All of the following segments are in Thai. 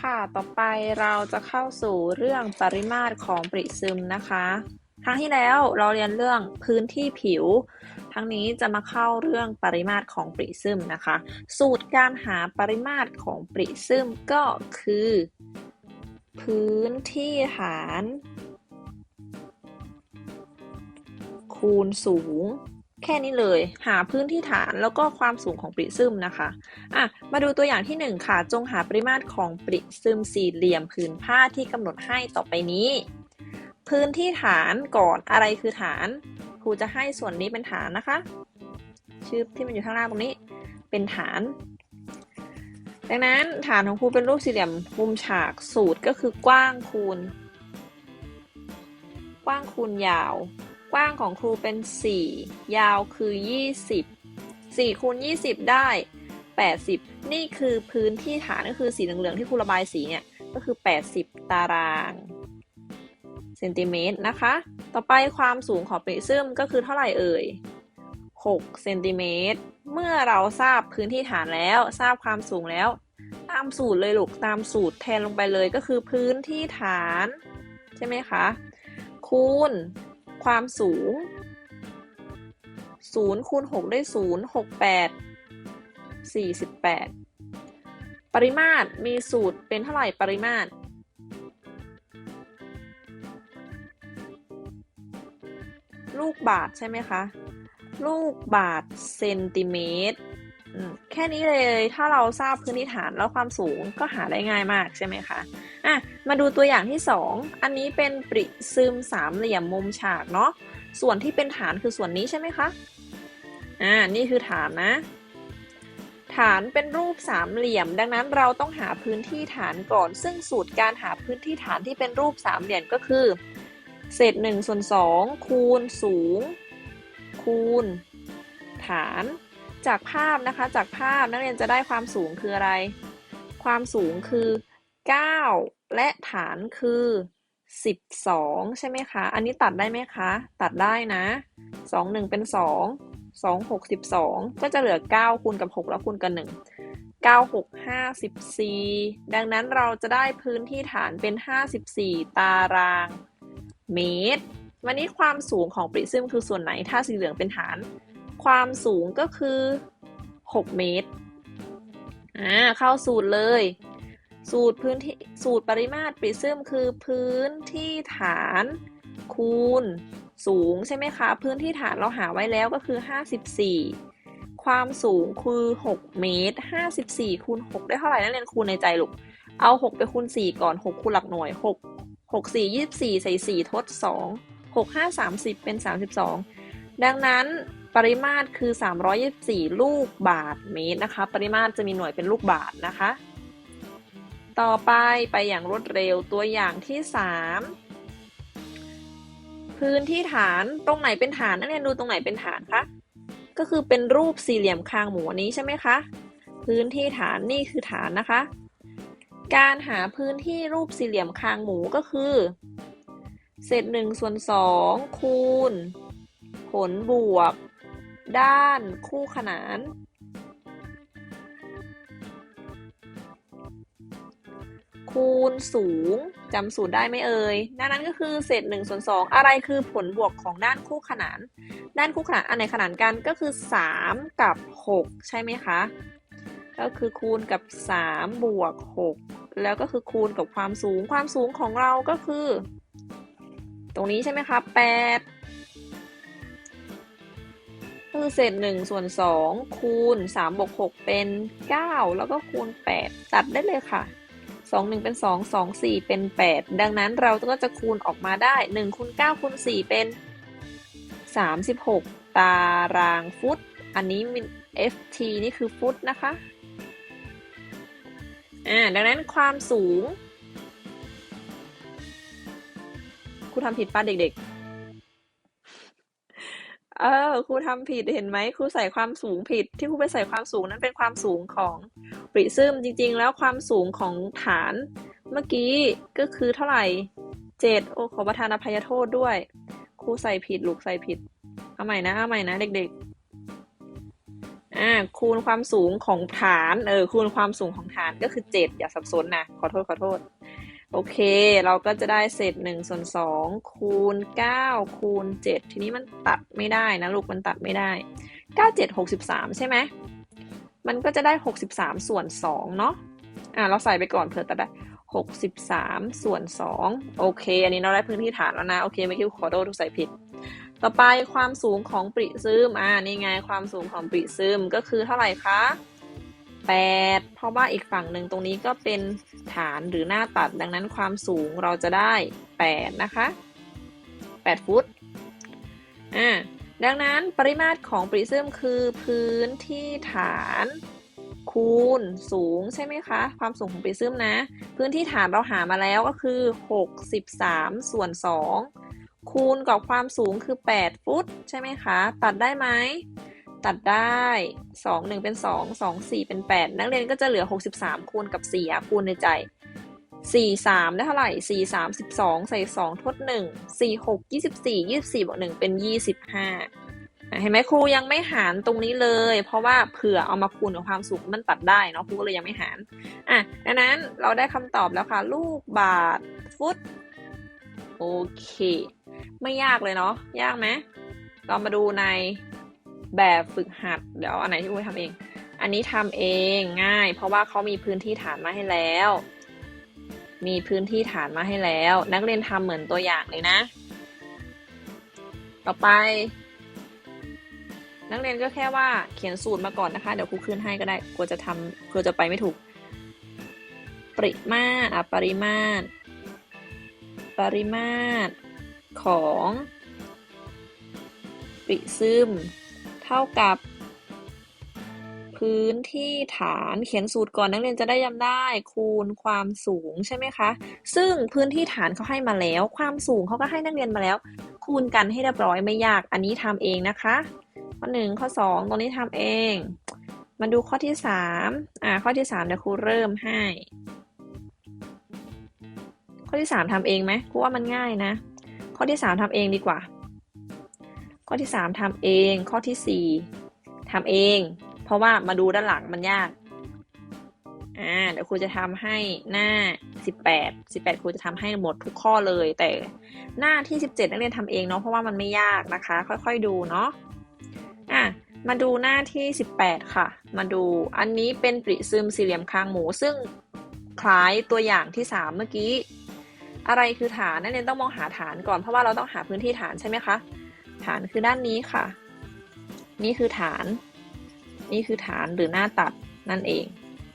ค่ะ ต่อไปเราจะเข้าสู่เรื่องปริมาตรของปริซึมนะคะ ครั้งที่แล้วเราเรียนเรื่องพื้นที่ผิว ทั้งนี้จะมาเข้าเรื่องปริมาตรของปริซึมนะคะ สูตรการหาปริมาตรของปริซึมก็คือ พื้นที่ฐาน คูณสูง แค่นี้เลย หาพื้นที่ฐานแล้วก็ความสูงของปริซึมนะคะอะมาดูตัวอย่างที่ 1 ค่ะ จงหาปริมาตรของปริซึมสี่เหลี่ยมผืนผ้าที่กำหนดให้ต่อไปนี้ พื้นที่ฐานก่อนอะไรคือฐาน ครูจะให้ส่วนนี้เป็นฐานนะคะ ชื่อที่มันอยู่ข้างล่างตรงนี้ เป็นฐานดังนั้นฐานของครูเป็นรูปสี่เหลี่ยมมุมฉากสูตรก็คือกว้างคูณ กว้างคูณยาว กว้างของครูเป็น 4 ยาวคือ 20 4คูณ20 ได้ 80 นี่คือพื้นที่ฐานก็คือสีเหลืองๆที่ครูระบายสีเนี่ยก็คือ 80 ตารางเซนติเมตรนะคะ ต่อไปความสูงของปริซึมก็คือเท่าไหร่เอ่ย 6 เซนติเมตร เมื่อเราทราบพื้นที่ฐานแล้ว ทราบความสูงแล้ว ตามสูตรเลยลูก ตามสูตรแทนลงไปเลยก็คือพื้นที่ฐาน ใช่ไหมคะ คูณ ความสูง 0 คูณ 6 ได้ 0 6 8 48 ปริมาตรมีสูตรเป็นเท่าไหร่ปริมาตร ลูกบาทใช่ไหมคะ ลูกบาทเซนติเมตร แค่นี้เลยถ้าเราทราบพื้นฐานแล้วความสูงก็หาได้ง่ายมากใช่ไหมคะอะมาดูตัวอย่างที่ 2 อันนี้เป็นปริซึมสามเหลี่ยมมุมฉากเนาะส่วนที่เป็นฐานคือส่วนนี้ใช่ไหมคะอ่านี่คือฐานนะ ฐานเป็นรูปสามเหลี่ยม ดังนั้นเราต้องหาพื้นที่ฐานก่อน ซึ่งสูตรการหาพื้นที่ฐานที่เป็นรูปสามเหลี่ยมก็คือเศษ1ส่วน2คูณสูง คูณ ฐาน จากภาพนะคะจากภาพนักเรียนจะได้ความสูงคืออะไร ความสูงคือ 9 และฐานคือ 12 ใช่ไหมคะ อันนี้ตัดได้ไหมคะ ตัดได้นะ 2 1 เป็น 2 2 6 12 ก็จะเหลือ 9 คูณกับ 6 แล้วคูณกับ1 9 6 54 ดังนั้นเราจะได้พื้นที่ฐานเป็น 54 ตารางเมตร วันนี้ความสูงของปริซึมคือส่วนไหน ถ้าสีเหลืองเป็นฐาน ความสูงก็คือ 6 เมตร อ่า เข้าสูตรเลย สูตรพื้นที่ สูตรปริมาตรปริซึมคือพื้นที่ฐาน คูณ สูงใช่ไหมคะ พื้นที่ฐานเราหาไว้แล้วก็คือ 54 ความสูงคือ 6 เมตร 54คูณ6ได้เท่าไหร่นักเรียนคูณในใจลูก เอา 6 ไปคูณ 4 ก่อน 6 คูณหลักหน่วย 6 6 4 24 ใส่ 4 ทด 2 6 5 30 เป็น 32 ดังนั้น ปริมาตรคือ 324 ลูกบาทเมตรนะคะ ปริมาตรจะมีหน่วยเป็นลูกบาทนะคะ ต่อไปไปอย่างรวดเร็วตัวอย่างที่ 3 พื้นที่ฐานตรงไหนเป็นฐานนักเรียนดูตรงไหนเป็นฐานคะก็คือเป็นรูปสี่เหลี่ยมคางหมูนนี้ใช่ไหมคะพื้นที่ฐานนี่คือฐานนะคะ การหาพื้นที่รูปสี่เหลี่ยมคางหมูก็คือ เศษหนึ่งส่วนสองคูณ ผลบวก ด้านคู่ขนาน คูณสูงจำสูตรได้ไหมเอ่ยดังนั้นก็คือเศษ1ส่วน2อะไรคือผลบวกของด้านคู่ขนาน ด้านคู่ขนานอันไหนขนานกันก็คือ 3 กับ 6 ใช่ไหมคะ ก็คือคูณกับ 3 บวก 6 แล้วก็คือคูณกับความสูงความสูงของเราก็คือ ตรงนี้ใช่ไหมคะ8 คือเศษ1ส่วน2คูณ3บวก6เป็น9แล้วก็คูณ8ตัดได้เลยค่ะ2 1เป็น2 2 4เป็น8ดังนั้นเราก็จะคูณออกมาได้1คูณ9คูณ4เป็น36ตารางฟุต อันนี้ ft นี่คือฟุตนะคะอ่าดังนั้นความสูงครูทำผิดป้าเด็กๆ เออครูทำผิดเห็นไหมครูใส่ความสูงผิด ที่ครูไปใส่ความสูงนั้นเป็นความสูงของปริซึมจริง ๆ แล้วความสูงของฐานเมื่อกี้ก็คือเท่าไหร่7โอ้ขอประทานอภัยโทษด้วยครูใส่ผิดลูกใส่ผิดเอาใหม่นะเอาใหม่นะเด็กๆอ่าคูณความสูงของฐานเออคูณความสูงของฐานก็คือเจ็ดอย่าสับสนนะขอโทษขอโทษ โอเค เราก็จะได้เศษหนึ่งส่วนสองคูณเก้าคูณเจ็ดทีนี้มันตัดไม่ได้นะลูกมันตัดไม่ได้เก้าเจ็ดหกสิบสามใช่ไหม มันก็จะได้หกสิบสามส่วนสองเนาะ อ่าเราใส่ไปก่อนเผื่อตัดได้หกสิบสามส่วนสองโอเค อันนี้เราได้พื้นที่ฐานแล้วนะ โอเคไม่คิดขอโทษทุกใส่ผิด ต่อไปความสูงของปริซึม อ่านี่ไงความสูงของปริซึมก็คือเท่าไหร่คะ แปดเพราะว่าอีกฝั่งหนึ่งตรงนี้ก็เป็นฐานหรือหน้าตัดดังนั้นความสูงเราจะได้แปดนะคะแปดฟุตอ่าดังนั้นปริมาตรของปริซึมคือพื้นที่ฐานคูณสูงใช่ไหมคะ ความสูงของปริซึมนะ พื้นที่ฐานเราหามาแล้วก็คือ 63 ส่วน 2 คูณกับความสูงคือ 8 ฟุต ใช่ไหมคะ ตัดได้ไหม ตัดได้ 2 1 เป็น 2 2 4 เป็น 8 นักเรียนก็จะเหลือ 63 คูณกับ4อ่คูณในใจ 4 3 ได้เท่าไหร่ 4 3 12 ใส่ 2 ทด 1 4 6 24 24บวก1เป็น 25 เห็นไหมครูยังไม่หารตรงนี้เลย เพราะว่าเผื่อเอามาคูณกับความสูงมันตัดได้เนาะครูก็เลยยังไม่หาร อะดังนั้นเราได้คำตอบแล้วค่ะ ลูกบาทฟุตโอเค ไม่ยากเลยเนาะยากไหมเรามาดูใน แบบฝึกหัด เดี๋ยวอันไหนที่ครูทำเอง อันนี้ทำเองง่าย เพราะว่าเขามีพื้นที่ฐานมาให้แล้ว มีพื้นที่ฐานมาให้แล้ว นักเรียนทำเหมือนตัวอย่างเลยนะ ต่อไป นักเรียนก็แค่ว่าเขียนสูตรมาก่อนนะคะ เดี๋ยวครูขึ้นให้ก็ได้กลัวจะทำกลัวจะไปไม่ถูก ปริมาตรอะปริมาตร ปริมาตรของปริซึม เท่ากับ พื้นที่ฐานเขียนสูตรก่อนนักเรียนจะได้จำได้ คูณความสูงใช่ไหมคะ ซึ่งพื้นที่ฐานเขาให้มาแล้ว ความสูงเขาก็ให้นักเรียนมาแล้ว คูณกันให้เรียบร้อยไม่ยาก อันนี้ทำเองนะคะ ข้อหนึ่งข้อสองตรงนี้ทำเอง มาดูข้อที่สามอ่าข้อที่สามเดี๋ยวครูเริ่มให้ ข้อที่สามทำเองไหมครูว่ามันง่ายนะ ข้อที่สามทำเองดีกว่า ข้อที่สามทำเอง ข้อที่สี่ทำเอง เพราะว่ามาดูด้านหลังมันยากอ่าเดี๋ยวครูจะทำให้หน้าสิบแปดสิบแปดครูจะทำให้หมดทุกข้อเลย แต่หน้าที่สิบเจ็ดนักเรียนทำเองเนาะเพราะว่ามันไม่ยากนะคะ ค่อยๆดูเนาะอะมาดูหน้าที่สิบแปดค่ะ มาดูอันนี้เป็นปริซึมสี่เหลี่ยมคางหมูซึ่งคล้ายตัวอย่างที่สามเมื่อกี้ อะไรคือฐานนักเรียนต้องมองหาฐานก่อนเพราะว่าเราต้องหาพื้นที่ฐานใช่ไหมคะ ฐานคือด้านนี้ค่ะ นี่คือฐาน นี่คือฐานหรือหน้าตัดนั่นเอง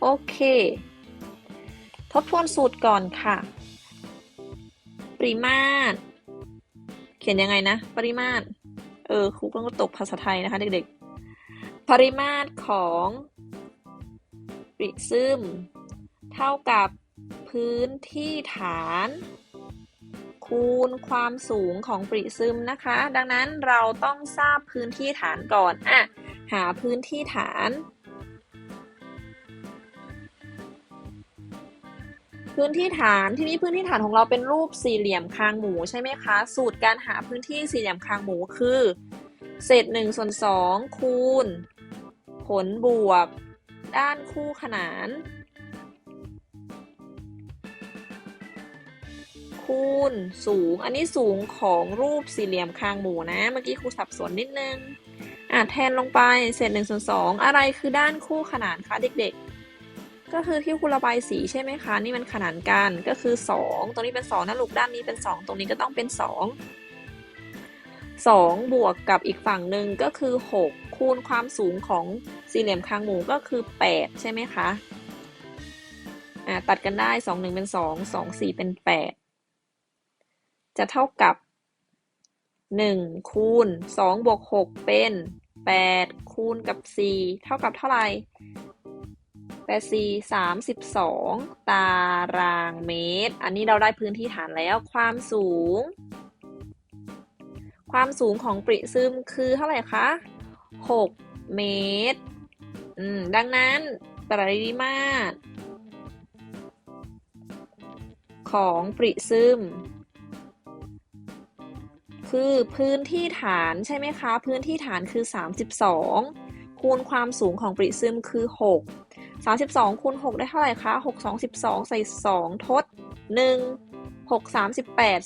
โอเค ทบทวนสูตรก่อนค่ะ ปริมาตร เขียนยังไงนะ ปริมาตร เออครูก็ตกภาษาไทยนะคะเด็กๆ ปริมาตรของปริซึมเท่ากับพื้นที่ฐาน คูณความสูงของปริซึมนะคะ ดังนั้นเราต้องทราบพื้นที่ฐานก่อนอะหาพื้นที่ฐาน พื้นที่ฐานที่นี้พื้นที่ฐานของเราเป็นรูปสี่เหลี่ยมคางหมูใช่ไหมคะ สูตรการหาพื้นที่สี่เหลี่ยมคางหมูคือ เศษหนึ่งส่วนสองคูณ ผลบวก ด้านคู่ขนาน คูณสูง อันนี้สูงของรูปสี่เหลี่ยมคางหมูนะ เมื่อกี้ครูสับสนนิดนึง อะแทนลงไปเศษหนึ่งส่วนสองอะไรคือด้านคู่ขนานคะเด็กๆ ก็คือที่ครูระบายสีใช่ไหมคะ นี่มันขนานกัน ก็คือสองตรงนี้เป็นสองนะลูกด้านนี้เป็นสองตรงนี้ก็ต้องเป็นสองสองบวกกับอีกฝั่งหนึ่งก็คือหกคูณความสูงของสี่เหลี่ยมคางหมูก็คือแปดใช่ไหมคะ อ่าตัดกันได้สองหนึ่งเป็นสองสองสี่เป็นแปด จะเท่ากับหนึ่งคูณสองบวกหกเป็นแปดคูณกับสี่เท่ากับเท่าไหร่แปดสี่สามสิบสองตารางเมตร อันนี้เราได้พื้นที่ฐานแล้วความสูง ความสูงของปริซึมคือเท่าไหร่คะหกเมตรมดังนั้นปริมาตรของปริซึม คือพื้นที่ฐานใช่ไหมคะ พื้นที่ฐานคือ 32 คูณความสูงของปริซึมคือ 6 32 คูณ 6 ได้เท่าไหร่คะ 6 2 12 ใส่ 2 ทด 1 6 38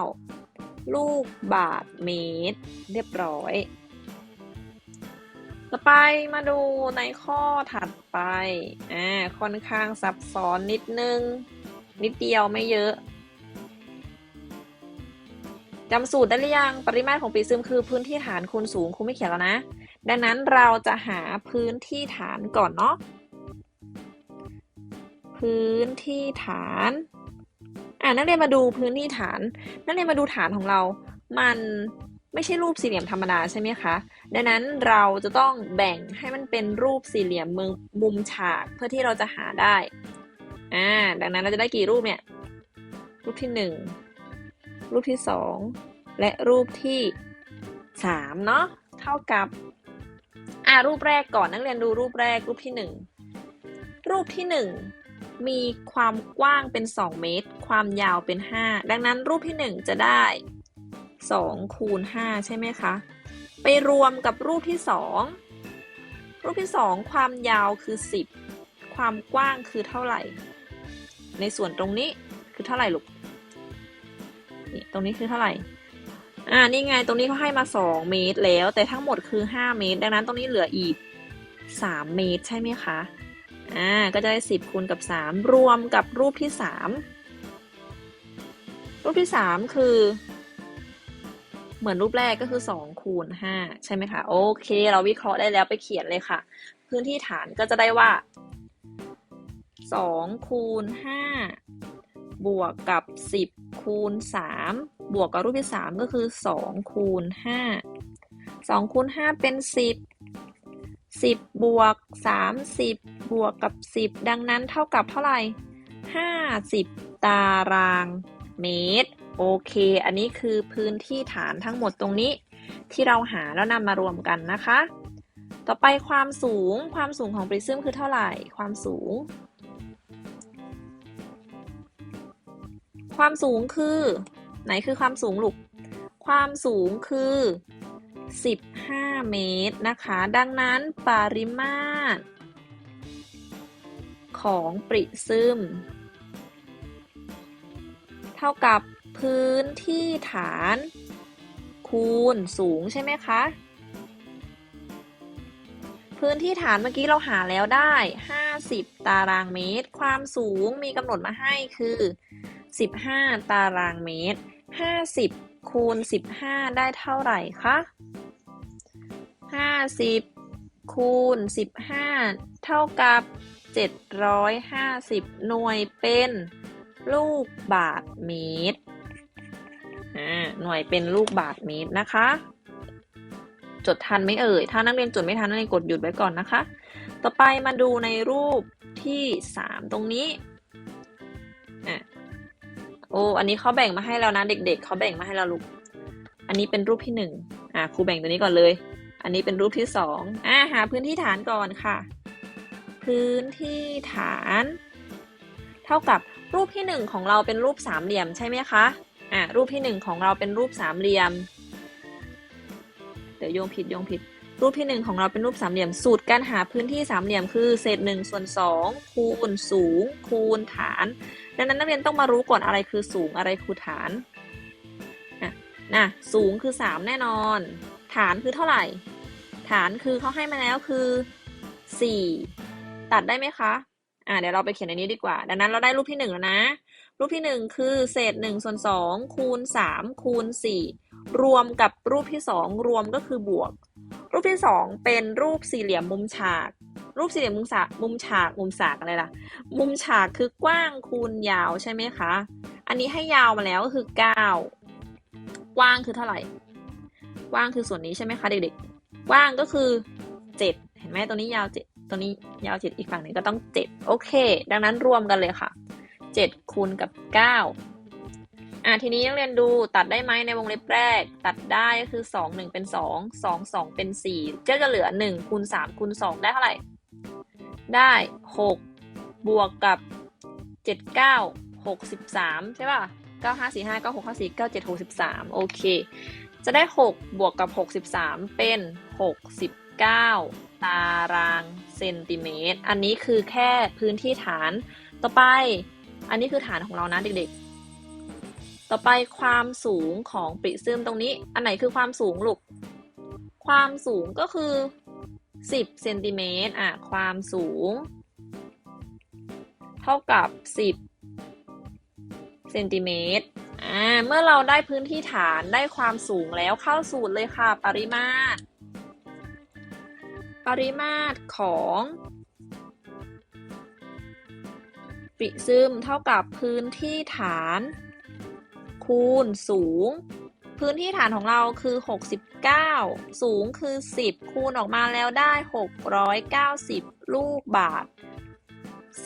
19 ลูกบาทเมตร เรียบร้อย ต่อไปมาดูในข้อถัดไป อ่า ค่อนข้างซับซ้อนนิดนึง นิดเดียวไม่เยอะ จำสูตรได้หรือยัง ปริมาตรของปริซึมคือพื้นที่ฐานคูณสูงครูไม่เขียนแล้วนะ ดังนั้นเราจะหาพื้นที่ฐานก่อนเนาะ พื้นที่ฐาน อ่านักเรียนมาดูพื้นที่ฐาน นักเรียนมาดูฐานของเรา มันไม่ใช่รูปสี่เหลี่ยมธรรมดาใช่ไหมคะ ดังนั้นเราจะต้องแบ่งให้มันเป็นรูปสี่เหลี่ยมมุมมุมฉากเพื่อที่เราจะหาได้ อ่า ดังนั้นเราจะได้กี่รูปเนี่ย รูปที่หนึ่ง รูปที่สองและรูปที่สามเนาะเท่ากับอ่ารูปแรกก่อนนักเรียนดูรูปแรกรูปที่หนึ่งรูปที่หนึ่งมีความกว้างเป็น 2 เมตร ความยาวเป็น 5 ดังนั้นรูปที่ 1 จะได้2คูณ5ใช่ไหมคะ ไปรวมกับรูปที่ 2 รูปที่ 2 ความยาวคือ 10 ความกว้างคือเท่าไหร่ ในส่วนตรงนี้คือเท่าไหร่ลูก นี่ตรงนี้คือเท่าไหร่ อ่า นี่ไง ตรงนี้เขาให้มา 2 เมตรแล้ว แต่ทั้งหมดคือ 5 เมตร ดังนั้นตรงนี้เหลืออีก 3 เมตรใช่ไหมคะ อ่า ก็จะได้ 10คูณกับ 3 รวมกับรูปที่ 3 รูปที่ 3 คือ เหมือนรูปแรกก็คือ 2 คูณ 5 ใช่ไหมคะ โอเค เราวิเคราะห์ได้แล้วไปเขียนเลยค่ะ พื้นที่ฐานก็จะได้ว่า2คูณ5บวกกับ 10 คูณ 3 บวกกับรูปที่ 3 ก็คือ 2 คูณ 5 2 คูณ 5 เป็น 10 10 บวก 30 บวกกับ 10 ดังนั้นเท่ากับเท่าไหร่ 50 ตารางเมตร โอเค อันนี้คือพื้นที่ฐานทั้งหมดตรงนี้ ที่เราหาแล้วนำมารวมกันนะคะ ต่อไปความสูง ความสูงของปริซึมคือเท่าไหร่ ความสูง ความสูงคือ ไหนคือความสูงลูก ความสูงคือ 15 เมตรนะคะ ดังนั้นปริมาตร ของปริซึม เท่ากับพื้นที่ฐาน คูณสูงใช่ไหมคะ พื้นที่ฐานเมื่อกี้เราหาแล้วได้ 50 ตารางเมตร ความสูงมีกำหนดมาให้คือ 15 ตารางเมตร 50 คูณ 15 ได้เท่าไหร่คะ 50 คูณ 15 เท่ากับ 750 หน่วยเป็นลูกบาทเมตร หน่วยเป็นลูกบาทเมตรนะคะ จดทันไหมเอ่ย ถ้านักเรียนจดไม่ทันนักเรียนกดหยุดไว้ก่อนนะคะ ต่อไปมาดูในรูปที่ 3 ตรงนี้อะ โอ้อันนี้เขาแบ่งมาให้แล้วนะเด็กๆเขาแบ่งมาให้เราลูก อันนี้เป็นรูปที่หนึ่งอะครูแบ่งตัวนี้ก่อนเลย อันนี้เป็นรูปที่สองอ่าหาพื้นที่ฐานก่อนค่ะ พื้นที่ฐาน เท่ากับรูปที่หนึ่งของเราเป็นรูปสามเหลี่ยมใช่ไหมคะอ่ารูปที่หนึ่งของเราเป็นรูปสามเหลี่ยม เดี๋ยวโยงผิดโยงผิด รูปที่หนึ่งของเราเป็นรูปสามเหลี่ยม สูตรการหาพื้นที่สามเหลี่ยมคือเศษหนึ่งส่วนสองคูณสูง คูณฐาน ดังนั้นนักเรียนต้องมารู้ก่อนอะไรคือสูงอะไรคือฐานอะนะสูงคือ 3 แน่นอน ฐานคือเท่าไหร่ ฐานคือเขาให้มาแล้วคือ 4 ตัดได้ไหมคะอ่าเดี๋ยวเราไปเขียนในนี้ดีกว่า ดังนั้นเราได้รูปที่ 1 แล้วนะ รูปที่ 1 คือเศษ1ส่วน2คูณ3คูณ4รวมกับรูปที่ 2 รวมก็คือบวก รูปที่ 2 เป็นรูปสี่เหลี่ยมมุมฉาก รูปสี่เหลี่ยมมุมฉากมุมฉากมุมฉากอะไรล่ะ มุมฉากคือกว้างคูณยาวใช่ไหมคะ อันนี้ให้ยาวมาแล้วก็คือ 9 กว้างคือเท่าไหร่ กว้างคือส่วนนี้ใช่ไหมคะเด็กๆ กว้างก็คือ 7 เห็นไหมตัวนี้ยาว 7 ตัวนี้ยาว 7 อีกฝั่งหนึ่งก็ต้อง 7 โอเค ดังนั้นรวมกันเลยค่ะ 7 คูณกับ 9อะทีนี้นักเรียนดูตัดได้ไหมในวงเล็บแรก ตัดได้ก็คือ 2 1 เป็น 2 2 2 เป็น4ก็จะเหลือ1คูณ3คูณ2ได้เท่าไหร่ ได้6บวกกับ7 9 63ใช่ป่ะเก้าห้าสี่ห้าเก้าหกห้าสี่เก้าเจ็ดหกสิบสามโอเค จะได้หกบวกกับหกสิบสามเป็นหกสิบเก้าตารางเซนติเมตร อันนี้คือแค่พื้นที่ฐาน ต่อไป อันนี้คือฐานของเรานะเด็กๆ ต่อไปความสูงของปริซึมตรงนี้ อันไหนคือความสูงลูก ความสูงก็คือ 10เซนติเมตรอะความสูง เท่ากับ 10เซนติเมตรอ่าเมื่อเราได้พื้นที่ฐานได้ความสูงแล้วเข้าสูตรเลยค่ะ ปริมาตร ปริมาตรของปริซึมเท่ากับพื้นที่ฐาน คูณสูง พื้นที่ฐานของเราคือ 9 สูงคือ 10 คูณออกมาแล้วได้ 690 ลูกบาท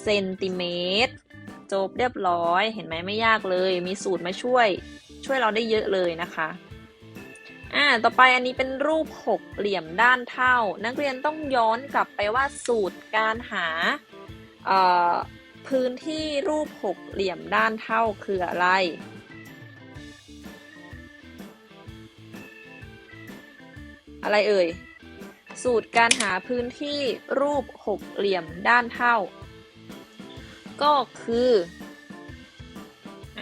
เซนติเมตรจบเรียบร้อยเห็นไหมไม่ยากเลย มีสูตรมาช่วย ช่วยเราได้เยอะเลยนะคะอ่าต่อไปอันนี้เป็นรูปหกเหลี่ยมด้านเท่า นักเรียนต้องย้อนกลับไปว่าสูตรการหาพื้นที่รูปหกเหลี่ยมด้านเท่าคืออะไร อะไรเอ่ย สูตรการหาพื้นที่รูปหกเหลี่ยมด้านเท่า ก็คืออ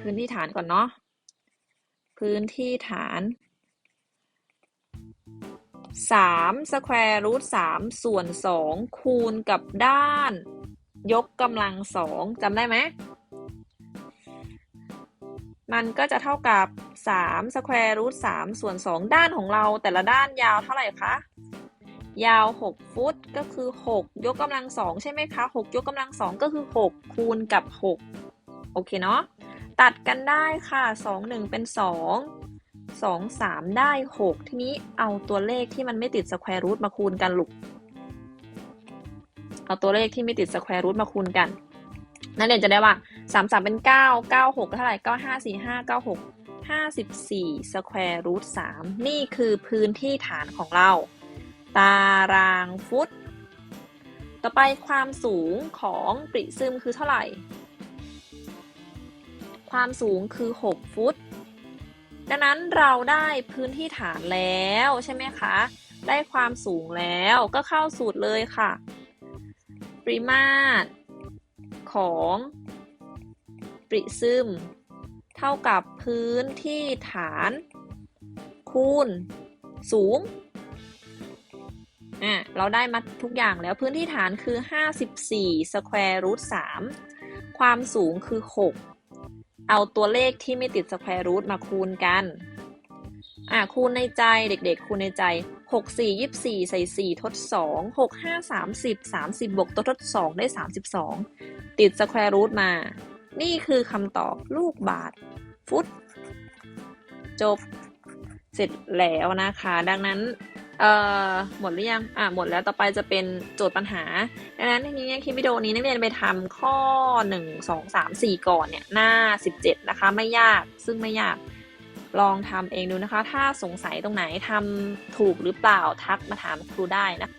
พื้นที่ฐานก่อนเนาะ พื้นที่ฐานสามสแควร์รูทสามส่วนสองคูณกับด้าน ยกกำลังสองจำได้ไหม มันก็จะเท่ากับ3สแควร์รูท3ส่วน 2 ด้านของเราแต่ละด้านยาวเท่าไหร่คะ ยาว 6 ฟุตก็คือ 6 ยกกำลัง 2 ใช่ไหมคะ 6 ยกกำลัง 2 ก็คือ 6 คูณกับ 6 โอเคเนาะ ตัดกันได้ค่ะ 2 1 เป็น 2 2 3 ได้ 6 ทีนี้เอาตัวเลขที่มันไม่ติดสแควร์รูทมาคูณกันลูก เอาตัวเลขที่ไม่ติดสแควร์รูทมาคูณกัน นั่นเรียนจะได้ว่า 3 3เป็น9 9 6เก้าหกเท่าไหร่9 5 4 5 9 6 54สแควร์รูท3นี่คือพื้นที่ฐานของเรา ตารางฟุต ต่อไปความสูงของปริซึมคือเท่าไหร่ ความสูงคือ 6 ฟุต ดังนั้นเราได้พื้นที่ฐานแล้วใช่ไหมคะ ได้ความสูงแล้วก็เข้าสูตรเลยค่ะ ปริมาตรของ ปริซึม เท่ากับพื้นที่ฐาน คูณ สูงอะเราได้มาทุกอย่างแล้วพื้นที่ฐานคือ 54สแควร์รูท3ความสูงคือ 6 เอาตัวเลขที่ไม่ติดสแควร์รูทมาคูณกันอะคูณในใจเด็กๆ คูณในใจ 6 4 24 ใส่ 4 ทด 2 6 5 30 30 บวกตัวทด 2 ได้ 32 ติดสแควร์รูทมา นี่คือคำตอบลูกบาทฟุต จบ เสร็จแล้วนะคะ ดังนั้นเอ่อหมดหรือยัง อะ หมดแล้ว ต่อไปจะเป็นโจทย์ปัญหา ดังนั้นทีนี้คลิปวิดีโอนี้นักเรียนไปทำข้อ 1 2 3 4 ก่อนเนี่ย หน้า 17 นะคะ ไม่ยาก ซึ่งไม่ยาก ลองทำเองดูนะคะ ถ้าสงสัยตรงไหนทำถูกหรือเปล่า ทักมาถามครูได้นะ